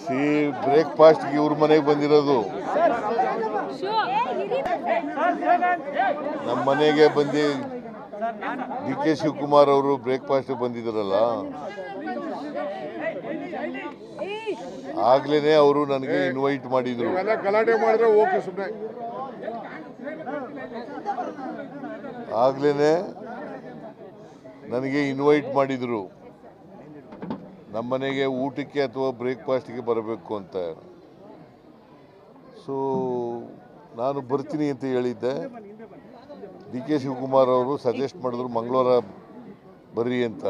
C ಬ್ರೇಕ್ಫಾಸ್ಟ್ಗೆ ಇವ್ರ ಮನೆಗೆ ಬಂದಿರೋದು. ನಮ್ಮ ಮನೆಗೆ ಬಂದು ಡಿ ಕೆ ಶಿವಕುಮಾರ್ ಅವರು ಬ್ರೇಕ್ಫಾಸ್ಟ್ ಬಂದಿದ್ರಲ್ಲ. ಆಗ್ಲೇನೆ ಅವರು ನನಗೆ ಇನ್ವೈಟ್ ಮಾಡಿದ್ರು. ಗಲಾಟೆ ಮಾಡಿದ್ರೆ ಓಕೆ ಸುಮ್ಮನೆ ಆಗ್ಲೇನೆ ನನಗೆ ಇನ್ವೈಟ್ ಮಾಡಿದ್ರು. ನಮ್ಮ ಮನೆಗೆ ಊಟಕ್ಕೆ ಅಥವಾ ಬ್ರೇಕ್ಫಾಸ್ಟ್ಗೆ ಬರಬೇಕು ಅಂತ. ಸೊ ನಾನು ಬರ್ತೀನಿ ಅಂತ ಹೇಳಿದ್ದೆ. ಡಿ ಕೆ ಶಿವಕುಮಾರ್ ಅವರು ಸಜೆಸ್ಟ್ ಮಾಡಿದ್ರು ಮಂಗಳವಾರ ಬರ್ರಿ ಅಂತ.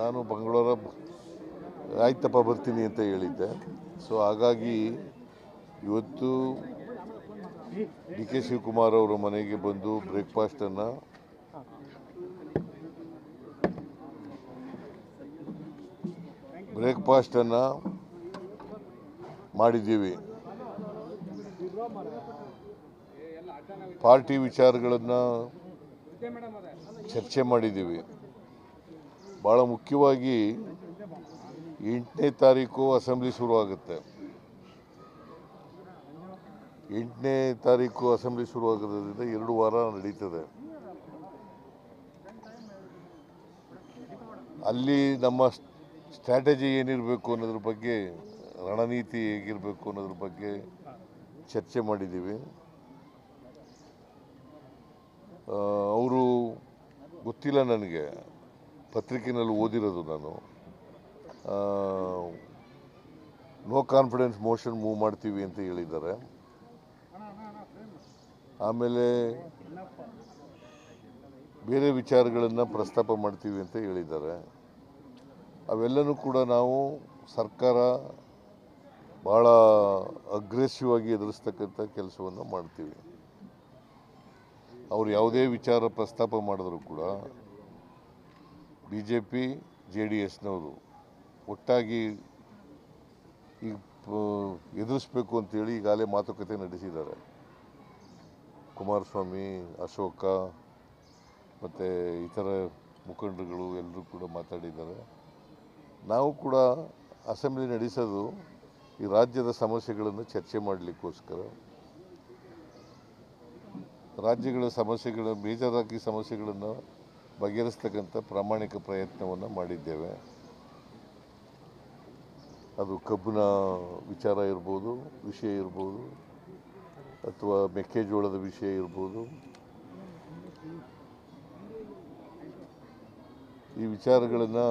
ನಾನು ಮಂಗಳವಾರ ಆಯ್ತಪ್ಪ ಬರ್ತೀನಿ ಅಂತ ಹೇಳಿದ್ದೆ. ಸೊ ಹಾಗಾಗಿ ಇವತ್ತು ಡಿ ಕೆ ಶಿವಕುಮಾರ್ ಅವರ ಮನೆಗೆ ಬಂದು ಬ್ರೇಕ್ಫಾಸ್ಟನ್ನು ಬ್ರೇಕ್ಫಾಸ್ಟನ್ನು ಮಾಡಿದ್ದೀವಿ. ಪಾರ್ಟಿ ವಿಚಾರಗಳನ್ನು ಚರ್ಚೆ ಮಾಡಿದ್ದೀವಿ. ಭಾಳ ಮುಖ್ಯವಾಗಿ ಎಂಟನೇ ತಾರೀಕು ಅಸೆಂಬ್ಲಿ ಶುರುವಾಗುತ್ತೆ. ಎಂಟನೇ ತಾರೀಕು ಅಸೆಂಬ್ಲಿ ಶುರುವಾಗೋದ್ರಿಂದ ಎರಡು ವಾರ ನಡೀತದೆ. ಅಲ್ಲಿ ನಮ್ಮ ಸ್ಟ್ರಾಟಜಿ ಏನಿರಬೇಕು ಅನ್ನೋದ್ರ ಬಗ್ಗೆ, ರಣನೀತಿ ಹೇಗಿರಬೇಕು ಅನ್ನೋದ್ರ ಬಗ್ಗೆ ಚರ್ಚೆ ಮಾಡಿದ್ದೀವಿ. ಅವರು ಗೊತ್ತಿಲ್ಲ ನನಗೆ. ಪತ್ರಿಕೆಯಲ್ಲಿ ಓದಿರೋದು ನಾನು. ನೋ ಕಾನ್ಫಿಡೆನ್ಸ್ ಮೋಷನ್ ಮೂವ್ ಮಾಡ್ತೀವಿ ಅಂತ ಹೇಳಿದ್ದಾರೆ. ಆಮೇಲೆ ಬೇರೆ ವಿಚಾರಗಳನ್ನು ಪ್ರಸ್ತಾಪ ಮಾಡ್ತೀವಿ ಅಂತ ಹೇಳಿದ್ದಾರೆ. ಅವೆಲ್ಲನೂ ಕೂಡ ನಾವು ಸರ್ಕಾರ ಭಾಳ ಅಗ್ರೆಸಿವ್ ಆಗಿ ಎದುರಿಸ್ತಕ್ಕಂಥ ಕೆಲಸವನ್ನು ಮಾಡ್ತೀವಿ. ಅವರು ಯಾವುದೇ ವಿಚಾರ ಪ್ರಸ್ತಾಪ ಮಾಡಿದ್ರು ಕೂಡ B J P J D ಎಸ್ನವರು ಒಟ್ಟಾಗಿ ಈಗ ಎದುರಿಸ್ಬೇಕು ಅಂತೇಳಿ ಈಗಾಗಲೇ ಮಾತುಕತೆ ನಡೆಸಿದ್ದಾರೆ. ಕುಮಾರಸ್ವಾಮಿ, ಅಶೋಕ ಮತ್ತು ಇತರ ಮುಖಂಡರುಗಳು ಎಲ್ಲರೂ ಕೂಡ ಮಾತಾಡಿದ್ದಾರೆ. ನಾವು ಕೂಡ ಅಸೆಂಬ್ಲಿ ನಡೆಸೋದು ಈ ರಾಜ್ಯದ ಸಮಸ್ಯೆಗಳನ್ನು ಚರ್ಚೆ ಮಾಡಲಿಕ್ಕೋಸ್ಕರ. ರಾಜ್ಯಗಳ ಸಮಸ್ಯೆಗಳ ಬೇಜಾರಾಗಿ ಸಮಸ್ಯೆಗಳನ್ನು ಬಗೆಹರಿಸ್ತಕ್ಕಂಥ ಪ್ರಾಮಾಣಿಕ ಪ್ರಯತ್ನವನ್ನು ಮಾಡಿದ್ದೇವೆ. ಅದು ಕಬ್ಬಿನ ವಿಚಾರ ಇರ್ಬೋದು, ವಿಷಯ ಇರ್ಬೋದು, ಅಥವಾ ಮೆಕ್ಕೆಜೋಳದ ವಿಷಯ ಇರ್ಬೋದು. ಈ ವಿಚಾರಗಳನ್ನು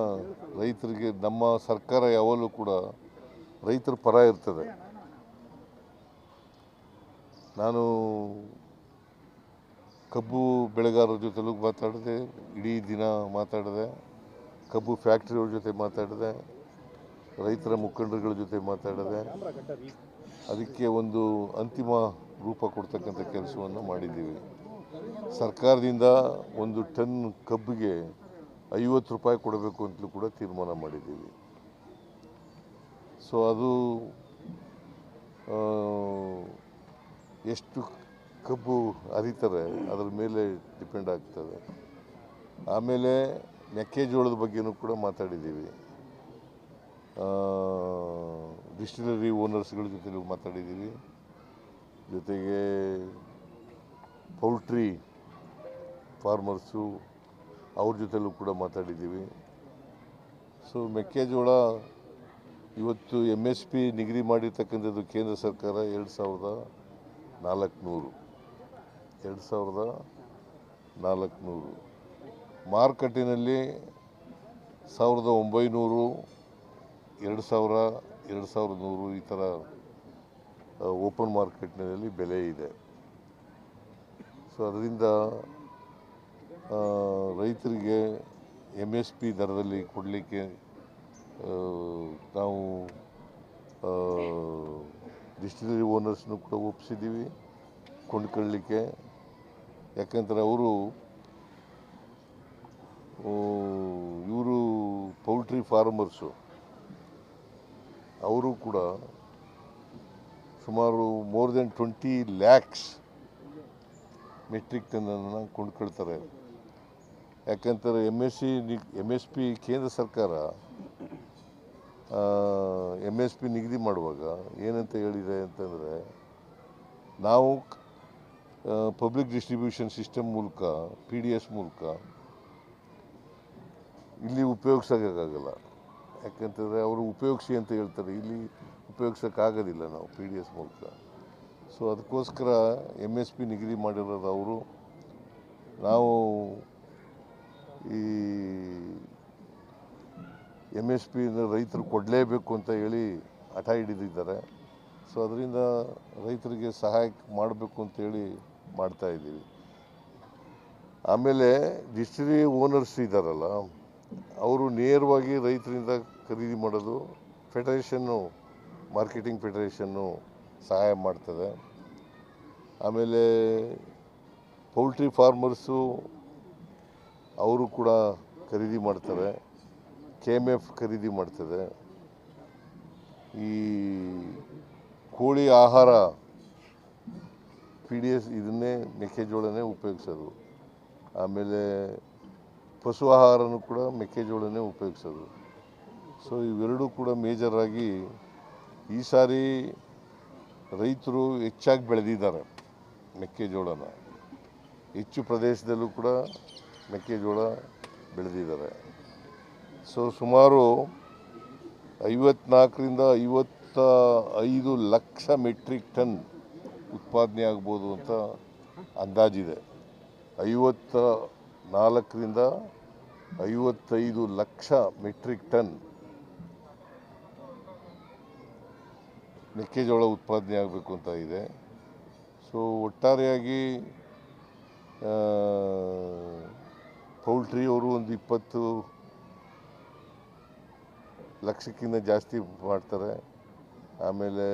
ರೈತರಿಗೆ, ನಮ್ಮ ಸರ್ಕಾರ ಯಾವಾಗಲೂ ಕೂಡ ರೈತರ ಪರ ಇರ್ತದೆ. ನಾನು ಕಬ್ಬು ಬೆಳೆಗಾರರ ಜೊತೆಲೂ ಮಾತಾಡಿದೆ, ಇಡೀ ದಿನ ಮಾತಾಡಿದೆ, ಕಬ್ಬು ಫ್ಯಾಕ್ಟ್ರಿಯವ್ರ ಜೊತೆ ಮಾತಾಡಿದೆ, ರೈತರ ಮುಖಂಡರುಗಳ ಜೊತೆ ಮಾತಾಡಿದೆ. ಅದಕ್ಕೆ ಒಂದು ಅಂತಿಮ ರೂಪ ಕೊಡ್ತಕ್ಕಂಥ ಕೆಲಸವನ್ನು ಮಾಡಿದ್ದೀವಿ. ಸರ್ಕಾರದಿಂದ ಒಂದು ಟನ್ ಕಬ್ಬಿಗೆ ಐವತ್ತು ರೂಪಾಯಿ ಕೊಡಬೇಕು ಅಂತಲೂ ಕೂಡ ತೀರ್ಮಾನ ಮಾಡಿದ್ದೀವಿ. ಸೊ ಅದು ಎಷ್ಟು ಕಬ್ಬು ಅರಿತಾರೆ ಅದರ ಮೇಲೆ ಡಿಪೆಂಡ್ ಆಗ್ತದೆ. ಆಮೇಲೆ ಮೆಕ್ಕೆಜೋಳದ ಬಗ್ಗೆನೂ ಕೂಡ ಮಾತಾಡಿದ್ದೀವಿ. ಡಿಸ್ಟಿಲರಿ ಓನರ್ಸ್ಗಳ ಜೊತೆ ಮಾತಾಡಿದ್ದೀವಿ. ಜೊತೆಗೆ ಪೌಲ್ಟ್ರಿ ಫಾರ್ಮರ್ಸು ಅವ್ರ ಜೊತೆಲೂ ಕೂಡ ಮಾತಾಡಿದ್ದೀವಿ. ಸೊ ಮೆಕ್ಕೆಜೋಳ ಇವತ್ತು ಎಂ ಎಸ್ ಪಿ ನಿಗದಿ ಮಾಡಿರ್ತಕ್ಕಂಥದ್ದು ಕೇಂದ್ರ ಸರ್ಕಾರ ಎರಡು ಸಾವಿರದ ನಾಲ್ಕುನೂರು. ಎರಡು ಸಾವಿರದ ನಾಲ್ಕುನೂರು. ಮಾರುಕಟ್ಟೆನಲ್ಲಿ ಸಾವಿರದ ಒಂಬೈನೂರು, ಎರಡು ಸಾವಿರ, ಎರಡು ಸಾವಿರದ ನೂರು ಈ ಥರ ಓಪನ್ ಮಾರ್ಕೆಟ್ನಲ್ಲಿ ಬೆಲೆ ಇದೆ. ಸೊ ಅದರಿಂದ ರೈತರಿಗೆ ಎಂ ಎಸ್ ಪಿ ದರದಲ್ಲಿ ಕೊಡಲಿಕ್ಕೆ ನಾವು ಡಿಸ್ಟಿಲರಿ ಓನರ್ಸ್ನು ಕೂಡ ಒಪ್ಪಿಸಿದ್ದೀವಿ ಕೊಂಡ್ಕೊಳ್ಳಲಿಕ್ಕೆ ಯಾಕಂದರೆ ಅವರು ಇವರು ಪೌಲ್ಟ್ರಿ ಫಾರ್ಮರ್ಸು ಅವರು ಕೂಡ ಸುಮಾರು more than twenty lakhs metric ಟನ್ನನ್ನು ಕೊಂಡ್ಕೊಳ್ತಾರೆ. ಯಾಕಂತಾರೆ M S C M S P ಕೇಂದ್ರ ಸರ್ಕಾರ ಎಂ ಎಸ್ ಪಿ ನಿಗದಿ ಮಾಡುವಾಗ ಏನಂತ ಹೇಳಿದೆ ಅಂತಂದರೆ, ನಾವು ಪಬ್ಲಿಕ್ ಡಿಸ್ಟ್ರಿಬ್ಯೂಷನ್ ಸಿಸ್ಟಮ್ ಮೂಲಕ ಪಿ ಡಿ ಎಸ್ ಮೂಲಕ ಇಲ್ಲಿ ಉಪಯೋಗಿಸೋಕ್ಕಾಗಲ್ಲ. ಯಾಕಂತಂದರೆ ಅವರು ಉಪಯೋಗಿಸಿ ಅಂತ ಹೇಳ್ತಾರೆ. ಇಲ್ಲಿ ಉಪಯೋಗಿಸೋಕ್ಕಾಗೋದಿಲ್ಲ ನಾವು ಪಿ ಡಿ ಎಸ್ ಮೂಲಕ. ಸೊ ಅದಕ್ಕೋಸ್ಕರ ಎಂ ಎಸ್ ಪಿ ನಿಗದಿ ಮಾಡಿರೋದು ಅವರು. ನಾವು ಈ ಎಂ ಎಸ್ ಪಿ ರೈತರು ಕೊಡಲೇಬೇಕು ಅಂತ ಹೇಳಿ ಹಠ ಹಿಡಿದಿದ್ದಾರೆ. ಸೊ ಅದರಿಂದ ರೈತರಿಗೆ ಸಹಾಯ ಮಾಡಬೇಕು ಅಂತೇಳಿ ಮಾಡ್ತಾ ಇದ್ದೀವಿ. ಆಮೇಲೆ ಡಿಸ್ಟ್ರಿ ಓನರ್ಸ್ ಇದ್ದಾರಲ್ಲ ಅವರು ನೇರವಾಗಿ ರೈತರಿಂದ ಖರೀದಿ ಮಾಡೋದು ಫೆಡರೇಷನ್ನು, ಮಾರ್ಕೆಟಿಂಗ್ ಫೆಡರೇಷನ್ನು ಸಹಾಯ ಮಾಡ್ತದೆ. ಆಮೇಲೆ ಪೌಲ್ಟ್ರಿ ಫಾರ್ಮರ್ಸು ಅವರು ಕೂಡ ಖರೀದಿ ಮಾಡ್ತಾರೆ, ಕೆ ಎಂ ಎಫ್ ಖರೀದಿ ಮಾಡ್ತದೆ. ಈ ಕೋಳಿ ಆಹಾರ ಪಿ ಡಿ ಎಸ್ ಇದನ್ನೇ ಮೆಕ್ಕೆಜೋಳನೇ ಉಪಯೋಗಿಸೋದು. ಆಮೇಲೆ ಪಶು ಆಹಾರನೂ ಕೂಡ ಮೆಕ್ಕೆಜೋಳನೇ ಉಪಯೋಗಿಸೋದು. ಸೊ, ಇವೆರಡೂ ಕೂಡ ಮೇಜರಾಗಿ ಈ ಸಾರಿ ರೈತರು ಹೆಚ್ಚಾಗಿ ಬೆಳೆದಿದ್ದಾರೆ ಮೆಕ್ಕೆಜೋಳನ. ಹೆಚ್ಚು ಪ್ರದೇಶದಲ್ಲೂ ಕೂಡ ಮೆಕ್ಕೆಜೋಳ ಬೆಳೆದಿದ್ದಾರೆ. ಸೊ, ಸುಮಾರು ಐವತ್ನಾಲ್ಕರಿಂದ ಐವತ್ತ ಐದು ಲಕ್ಷ ಮೆಟ್ರಿಕ್ ಟನ್ ಉತ್ಪಾದನೆ ಆಗ್ಬೋದು ಅಂತ ಅಂದಾಜಿದೆ. ಐವತ್ತ ನಾಲ್ಕರಿಂದ ಐವತ್ತೈದು ಲಕ್ಷ ಮೆಟ್ರಿಕ್ ಟನ್ ಮೆಕ್ಕೆಜೋಳ ಉತ್ಪಾದನೆ ಆಗಬೇಕು ಅಂತ ಇದೆ. ಸೊ, ಒಟ್ಟಾರೆಯಾಗಿ ಪೌಲ್ಟ್ರಿಯವರು ಒಂದು ಇಪ್ಪತ್ತು ಲಕ್ಷಕ್ಕಿಂತ ಜಾಸ್ತಿ ಮಾಡ್ತಾರೆ. ಆಮೇಲೆ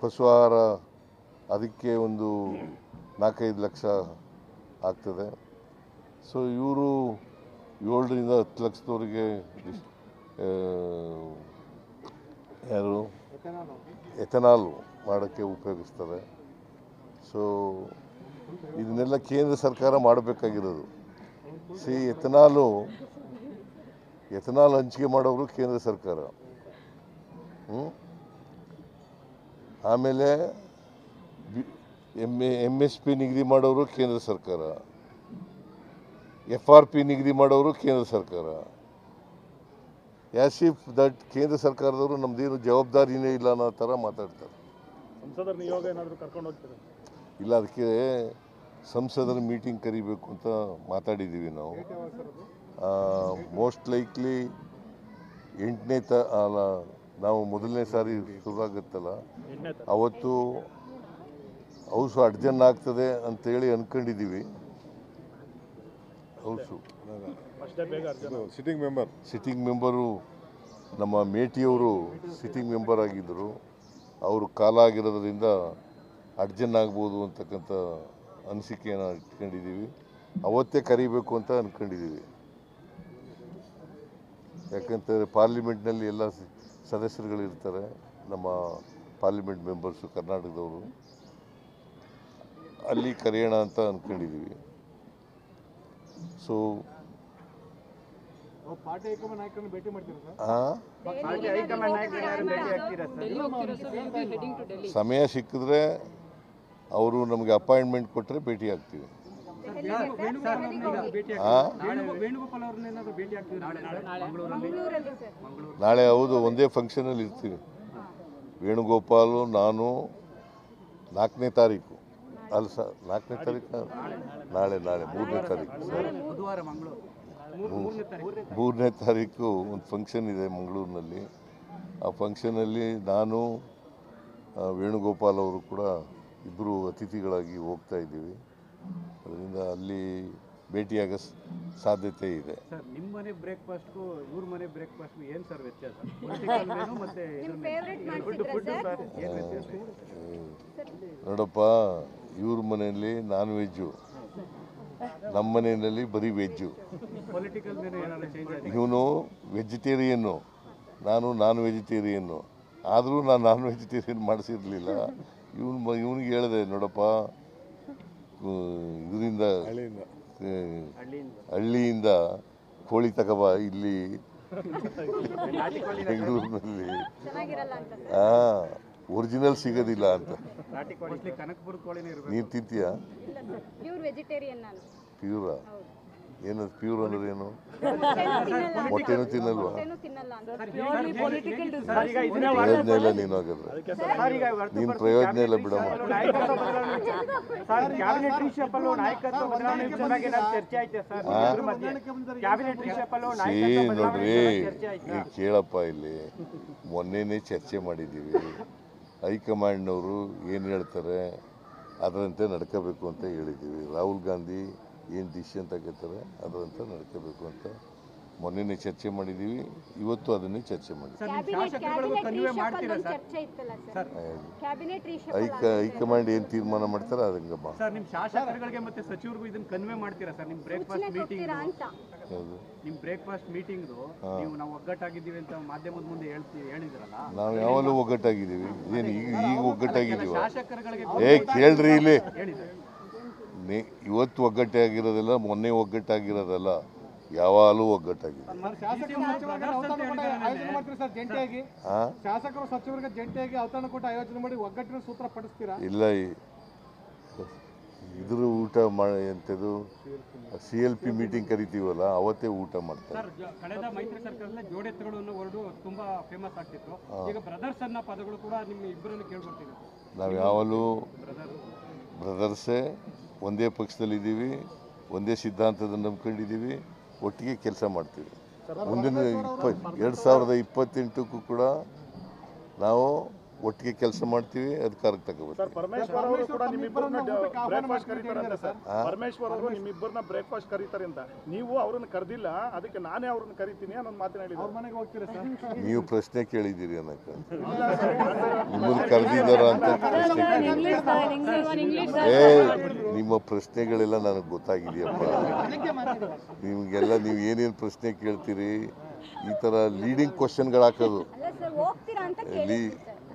ಪಶು ಆಹಾರ ಅದಕ್ಕೆ ಒಂದು ನಾಲ್ಕೈದು ಲಕ್ಷ ಆಗ್ತದೆ. ಸೊ ಇವರು ಏಳರಿಂದ ಹತ್ತು ಲಕ್ಷದವರೆಗೆ ಯಾರು? ಎಥನಾಲ್ ಮಾಡೋಕ್ಕೆ ಉಪಯೋಗಿಸ್ತಾರೆ. ಸೊ ಇದನ್ನೆಲ್ಲ ಕೇಂದ್ರ ಸರ್ಕಾರ ಮಾಡಬೇಕಾಗಿರೋದು. ಸಿ ಎಥನಾಲು ಎಥನಾಲ್ ಹಂಚಿಕೆ ಮಾಡೋರು ಕೇಂದ್ರ ಸರ್ಕಾರ? ಆಮೇಲೆ ಎಂ ಎಂ ಎಸ್ ಪಿ ನಿಗದಿ ಮಾಡೋರು ಕೇಂದ್ರ ಸರ್ಕಾರ. ಎಫ್ ಆರ್ ಪಿ ನಿಗದಿ ಮಾಡೋರು ಕೇಂದ್ರ ಸರ್ಕಾರ. ಯಾಸಿ ಇಫ್ ದಟ್ ಕೇಂದ್ರ ಸರ್ಕಾರದವರು ನಮ್ದೇನು ಜವಾಬ್ದಾರಿನೇ ಇಲ್ಲ ಅನ್ನೋ ಥರ ಮಾತಾಡ್ತಾರೆ. ಸಂಸದರ ನಿಯೋಗ ಏನಾದರೂ ಕರ್ಕೊಂಡು ಹೋಗ್ತಾರೆ? ಇಲ್ಲ ಅದಕ್ಕೆ ಸಂಸದರ ಮೀಟಿಂಗ್ ಕರಿಬೇಕು ಅಂತ ಮಾತಾಡಿದ್ದೀವಿ ನಾವು. ಮೋಸ್ಟ್ ಲೈಕ್ಲಿ ಎಂಟನೇ ತ ಅಲ್ಲ ನಾವು ಮೊದಲನೇ ಸಾರಿ ಶುರುವಾಗುತ್ತಲ್ಲ ಅವತ್ತು ಹೌಸು ಅಡ್ಜನ್ ಆಗ್ತದೆ ಅಂತೇಳಿ ಅಂದ್ಕೊಂಡಿದ್ದೀವಿ house. Sitting member sitting member ನಮ್ಮ ಮೇಟಿಯವರು ಸಿಟ್ಟಿಂಗ್ ಮೆಂಬರ್ ಆಗಿದ್ದರು. ಅವರು ಕಾಲ ಆಗಿರೋದ್ರಿಂದ ಅಡ್ಜನ್ ಆಗ್ಬೋದು ಅಂತಕ್ಕಂಥ ಅನಿಸಿಕೆಯನ್ನು ಇಟ್ಕೊಂಡಿದ್ದೀವಿ. ಅವತ್ತೇ ಕರಿಬೇಕು ಅಂತ ಅಂದ್ಕೊಂಡಿದ್ದೀವಿ ಯಾಕಂತಂದರೆ ಪಾರ್ಲಿಮೆಂಟ್ನಲ್ಲಿ ಎಲ್ಲ ಸದಸ್ಯರುಗಳು ಸದಸ್ಯರುಗಳಿರ್ತಾರೆ ನಮ್ಮ ಪಾರ್ಲಿಮೆಂಟ್ ಮೆಂಬರ್ಸು ಕರ್ನಾಟಕದವರು. ಅಲ್ಲಿ ಕರೆಯೋಣ ಅಂತ ಅಂದ್ಕೊಂಡಿದ್ದೀವಿ ಸೊ ಸಮಯ ಸಿಕ್ಕಿದ್ರೆ ಅವರು ನಮಗೆ ಅಪಾಯಿಂಟ್ಮೆಂಟ್ ಕೊಟ್ಟರೆ ಭೇಟಿ ಆಗ್ತೀವಿ. ನಾಳೆ ಹೌದು, ಒಂದೇ ಫಂಕ್ಷನಲ್ಲಿ ಇರ್ತೀವಿ. ವೇಣುಗೋಪಾಲು, ನಾನು, ನಾಲ್ಕನೇ ತಾರೀಕು. ಅಲ್ಲ ಸರ್, ನಾಲ್ಕನೇ ತಾರೀಕು ನಾಳೆ? ನಾಳೆ ಮೂರನೇ ತಾರೀಕು, ಸರ್. ಮೂರನೇ ತಾರೀಕು ಒಂದು ಫಂಕ್ಷನ್ ಇದೆ ಮಂಗಳೂರಿನಲ್ಲಿ. ಆ ಫಂಕ್ಷನಲ್ಲಿ ನಾನು ವೇಣುಗೋಪಾಲ್ ಅವರು ಕೂಡ ಇಬ್ಬರು ಅತಿಥಿಗಳಾಗಿ ಹೋಗ್ತಾ ಇದ್ದೀವಿ. ಅದರಿಂದ ಅಲ್ಲಿ ಭೇಟಿಯಾಗೋ ಸಾಧ್ಯತೆ ಇದೆ. ಸರ್ ನಿಮ್ಮ ಮನೆ ಬ್ರೇಕ್ಫಾಸ್ಟ್ಗೂ ಇವ್ರ ಮನೆ ಬ್ರೇಕ್ಫಾಸ್ಟ್ಗೂ ಏನು ಸರ್ ವ್ಯತ್ಯಾಸ? ಮತ್ತೆ. ನೋಡಪ್ಪ ಇವ್ರ ಮನೆಯಲ್ಲಿ ನಾನ್ ವೆಜ್ಜು. ನಮ್ಮ ಮನೆಯಲ್ಲಿ ಬರೀ ವೆಜ್ಜು. ಪೊಲಿಟಿಕಲ್ ಮೆನು ಏನಾದ್ರು ಚೇಂಜ್ ಆಗಿದೆ? ಇವನು ವೆಜಿಟೇರಿಯನ್ನು. ನಾನು ನಾನ್ ವೆಜಿಟೇರಿಯನ್ನು. ಆದರೂ ನಾನು ನಾನ್ ವೆಜಿಟೇರಿಯನ್ ಮಾಡಿಸಿರ್ಲಿಲ್ಲ. ಇವನು ಇವನಿಗೆ ಹೇಳಿದೆ ನೋಡಪ್ಪ ಇದರಿಂದ ಹಳ್ಳಿಯಿಂದ. ಕೋಳಿ ತಗೋಬ ಇಲ್ಲಿ ಬೆಂಗಳೂರಿನಲ್ಲಿ. ಹಾ ಅಂತ. ಸರ್ ಹಾಂ ಒರಿಜಿನಲ್ ಸಿಗೋದಿಲ್ಲ ಅಂತ. ನಾಟಿ ಕೋಳಿ. ಕನಕಪುರ ಕೋಳಿನೇ ಇರಬೇಕು. ನೀನು ತಿಂತೀಯಾ? ಇಲ್ಲ ಸರ್ ಪ್ಯೂರ್ ಏನದು ಪ್ಯೂರ್ ಅಂದ್ರೆ ಏನು? ಮೊಟ್ಟೆನೂ ತಿನ್ನಲ್ವಾ? ಪ್ರಯೋಜನ ಇಲ್ಲ ನೀನು ಹಾಗಾದ್ರೆ. ನೀನು ಪ್ರಯೋಜನ ಇಲ್ಲ ಬಿಡಮ್ಮ. ಸರ್ ಕ್ಯಾಬಿನೆಟ್ ರಿಷಫಲ್ ನಾಯಕತ್ವ ಬದಲಾವಣೆ ವಿಷಯವಾಗಿ ಏನಾದ್ರು ಚರ್ಚೆ ಐತೆ ಸರ್? ಆ? ಮಧ್ಯೆ ಕ್ಯಾಬಿನೆಟ್ ರಿಷಫಲ್ ನಾಯಕತ್ವ ಬದಲಾವಣೆ ನೋಡ್ರಿ ನೀವು ಚರ್ಚೆ ಆಯ್ತಾ? ಈಗ ಕೇಳಪ್ಪ ಇಲ್ಲಿ. ಮೊನ್ನೆನೇ ಚರ್ಚೆ ಮಾಡಿದ್ದೀವಿ. ಹೈಕಮಾಂಡ್ನವರು ಏನು ಹೇಳ್ತಾರೆ? ಅದರಂತೆ ನಡ್ಕೋಬೇಕು ಅಂತ ಹೇಳಿದ್ದೀವಿ. ರಾಹುಲ್ ಗಾಂಧಿ ಏನು ಡಿಸಿಷನ್ ತಗೋತಾರೆ ಅದರಂತ ನಡ್ಕೋಬೇಕು ಅಂತ ಮೊನ್ನೆನೇ ಚರ್ಚೆ ಮಾಡಿದ್ದೀವಿ ಇವತ್ತು ಅದನ್ನೇ ಚರ್ಚೆ ಮಾಡಿದ್ದೀವಿ ಹೈಕಮಾಂಡ್ ಏನು ತೀರ್ಮಾನ ಮಾಡ್ತಾರೆ ಅದಂಗೆ ಸರ್ ನಿಮ್ಮ ಶಾಸಕರುಗಳಿಗೆ ಮತ್ತೆ ಸಚಿವರಿಗೂ ಇದನ್ನ ಕನ್ವೆ ಮಾಡ್ತೀರಾ ಸರ್? ನಿಮ್ಮ ಬ್ರೇಕ್ಫಾಸ್ಟ್ ಮೀಟಿಂಗ್ ಕೊಡ್ತೀರಾ ಹೌದು. ನಿಮ್ಮ ಬ್ರೇಕ್ಫಾಸ್ಟ್ ಮೀಟಿಂಗ್ದು ನೀವು ನಾವು ಒಗ್ಗಟ್ಟಾಗಿದ್ದೀವಿ ಅಂತ ಮಾಧ್ಯಮದ ಮುಂದೆ ಹೇಳ್ತಿ ಹೇಳಿದ್ರಲ್ಲ? ನಾವು ಯಾವಾಗಲೂ ಒಗ್ಗಟ್ಟಾಗಿದ್ದೀವಿ. ಏನು ಈಗ ಈಗ ಒಗ್ಗಟ್ಟಾಗಿದ್ದೀವ? ಶಾಸಕರುಗಳಿಗೆ ಏ ಕೇಳ್ರಿ ಇಲ್ಲಿ. ಹೇಳಿದೆ ನೇ ಇವತ್ತು ಒಗ್ಗಟ್ಟಾಗಿರೋದಿಲ್ಲ ಮೊನ್ನೆ ಒಗ್ಗಟ್ಟಾಗಿರೋದಲ್ಲ ಯಾವಾಗಲೂ ಒಗ್ಗಟ್ಟಾಗಿದೆ. ಶಾಸಕರು ಸಚಿವರಿಗೆ ಜಂಟಿಯಾಗಿ? ಅವತರಣ ಕೊಟ್ಟು ಆಯೋಜನೆ ಮಾಡಿ ಒಗ್ಗಟ್ಟಿನ ಸೂತ್ರ ಪಡಿಸ್ತೀರಾ ಇಲ್ಲ ಇದ್ರ ಊಟ ಮಾಡಿ ಎಂಥದ್ದು? ಸಿ ಎಲ್ ಪಿ ಮೀಟಿಂಗ್ ಕರಿತೀವಲ್ಲ ಅವತ್ತೇ ಊಟ ಮಾಡ್ತಾರೆ. ಸರ್ ಜ- ಕಳೆದ ಮೈತ್ರಿ ಸರ್ಕಾರದಲ್ಲಿ ಜೋಡೆತ್ತುಗಳು ಅನ್ನೋ ವರ್ಡು ತುಂಬಾ ಫೇಮಸ್ ಆಗ್ತಿತ್ತು. ಈಗ ಬ್ರದರ್ಸ್ ಅನ್ನೋ ಪದಗಳು ಕೂಡ ನಿಮ್ಮ ಇಬ್ಬರನ್ನು ಕೇಳ್ಬರ್ತಿದೆ. ನಾವು ಯಾವಾಗಲೂ ಬ್ರದರ್ಸೇ ಒಂದೇ ಪಕ್ಷದಲ್ಲಿದ್ದೀವಿ ಒಂದೇ ಸಿದ್ಧಾಂತದ ನಂಬ್ಕೊಂಡಿದ್ದೀವಿ ಒಟ್ಟಿಗೆ ಕೆಲಸ ಮಾಡ್ತೀವಿ. ಮುಂದಿನ ಇಪ್ಪ ಎರಡು ಸಾವಿರದ ಇಪ್ಪತ್ತೆಂಟಕ್ಕೂ ಕೂಡ ನಾವು ಒಟ್ಟಿಗೆ ಕೆಲಸ ಮಾಡ್ತೀವಿ ಅಧಿಕಾರಕ್ಕೆ ಕರೆಕ್ಟ್ ಪರಮೇಶ್ವರ್ ಅವರು ಕೂಡ ನಿಮ್ಮಿಬ್ಬರನ್ನ ಬ್ರೇಕ್ಫಾಸ್ಟ್ ಕರೀತಾರಂತೆ ಸರ್. ಪರಮೇಶ್ವರ್ ಅವರು ನಿಮ್ಮಿಬ್ಬರನ್ನ ಬ್ರೇಕ್ಫಾಸ್ಟ್ ಕರೀತಾರೆ ಅಂತ. ನೀವು ಅವ್ರನ್ನ ಕರೆದಿಲ್ಲ ಅದಕ್ಕೆ ನಾನೇ ಅವ್ರನ್ನ ಕರಿತೀನಿ ಅನ್ನೋ ಮಾತನ್ನ ಹೇಳಿದ್ರು ಮನೆಗೆ ಹೋಗ್ತೀರಾ ಸರ್? ನೀವು ಪ್ರಶ್ನೆ ಕೇಳಿದ್ದೀರಿ ಅನ್ನಕ್ಕ. ನಿಮ್ಮನ್ನು ಕರೆದಿದ್ದಾರ ಅಂತ ಪ್ರಶ್ನೆ. ಏ ನಿಮ್ಮ ಪ್ರಶ್ನೆಗಳೆಲ್ಲ ನನಗೆ ಗೊತ್ತಾಗಿದೆಯಪ್ಪ. ನಿಮಗೆಲ್ಲ ನೀವು ಏನೇನು ಪ್ರಶ್ನೆ ಕೇಳ್ತೀರಿ? ಈ ಥರ ಲೀಡಿಂಗ್ ಕ್ವಶನ್ಗಳು ಹಾಕೋದು.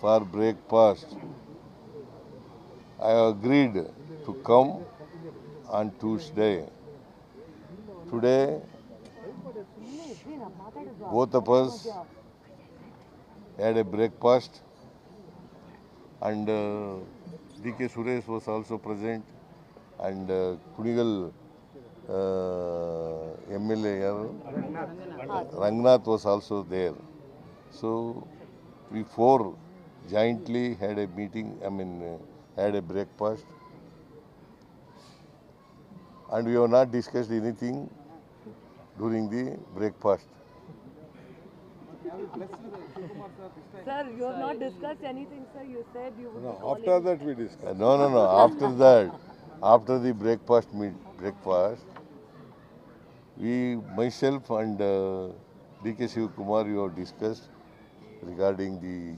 For breakfast. I agreed to come on Tuesday. Today, both of us had a breakfast and uh, D.K. Suresh was also present and uh, Kunigal MLA? Rangnath was also there. So we four jointly had a meeting, I mean, uh, had a breakfast. And we have not discussed anything during the breakfast. sir you have not discussed anything sir you said you would after that we discussed. Uh, No, no, no. After that, after the breakfast meet, breakfast, we, myself and uh, D.K. Shiv Kumar, you have discussed regarding the